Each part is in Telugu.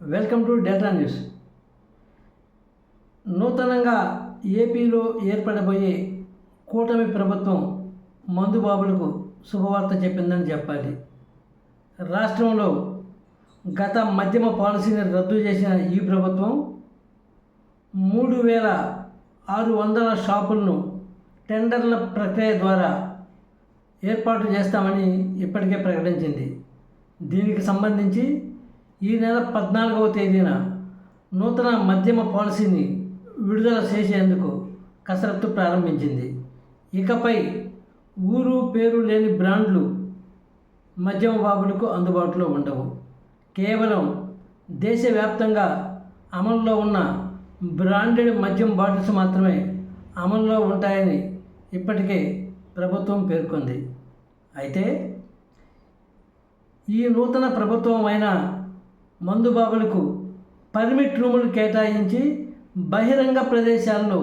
వెల్కమ్ టు డెల్టా న్యూస్ నూతనంగా ఏపీలో ఏర్పడబోయే కూటమి ప్రభుత్వం మందుబాబులకు శుభవార్త చెప్పిందని చెప్పాలి. రాష్ట్రంలో గత మధ్యమ పాలసీని రద్దు చేసిన ఈ ప్రభుత్వం మూడు వేల ఆరు వందల షాపులను టెండర్ల ప్రక్రియ ద్వారా ఏర్పాటు చేస్తామని ఇప్పటికే ప్రకటించింది. దీనికి సంబంధించి ఈ నెల పద్నాలుగవ తేదీన నూతన మద్యమ పాలసీని విడుదల చేసేందుకు కసరత్తు ప్రారంభించింది. ఇకపై ఊరు పేరు లేని బ్రాండ్లు మద్యమ బాబులకు అందుబాటులో ఉండవు. కేవలం దేశవ్యాప్తంగా అమల్లో ఉన్న బ్రాండెడ్ మద్యం బాటిల్స్ మాత్రమే అమల్లో ఉంటాయని ఇప్పటికే ప్రభుత్వం పేర్కొంది. అయితే ఈ నూతన ప్రభుత్వం అయిన మందుబాబులకు పర్మిట్ రూములు కేటాయించి బహిరంగ ప్రదేశాల్లో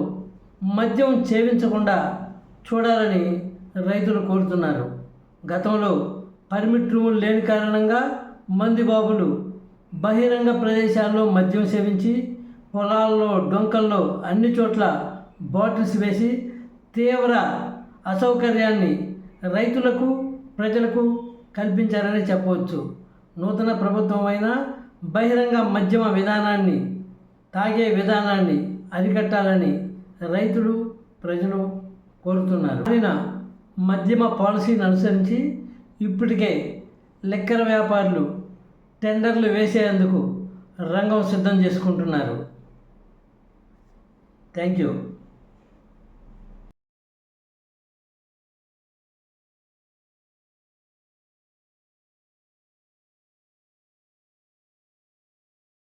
మద్యం సేవించకుండా చూడాలని రైతులు కోరుతున్నారు. గతంలో పర్మిట్ రూములు లేని కారణంగా మందిబాబులు బహిరంగ ప్రదేశాల్లో మద్యం సేవించి పొలాల్లో డొంకల్లో అన్ని చోట్ల బాటిల్స్ వేసి తీవ్ర అసౌకర్యాన్ని రైతులకు ప్రజలకు కల్పించారని చెప్పవచ్చు. నూతన ప్రభుత్వం అయినా బహిరంగ మద్యమ విధానాన్ని తాగే విధానాన్ని అరికట్టాలని రైతులు ప్రజలు కోరుతున్నారు. ఆయన మద్యమ పాలసీని అనుసరించి ఇప్పటికే లెక్కర వ్యాపారులు టెండర్లు వేసేందుకు రంగం సిద్ధం చేసుకుంటున్నారు. Thank you.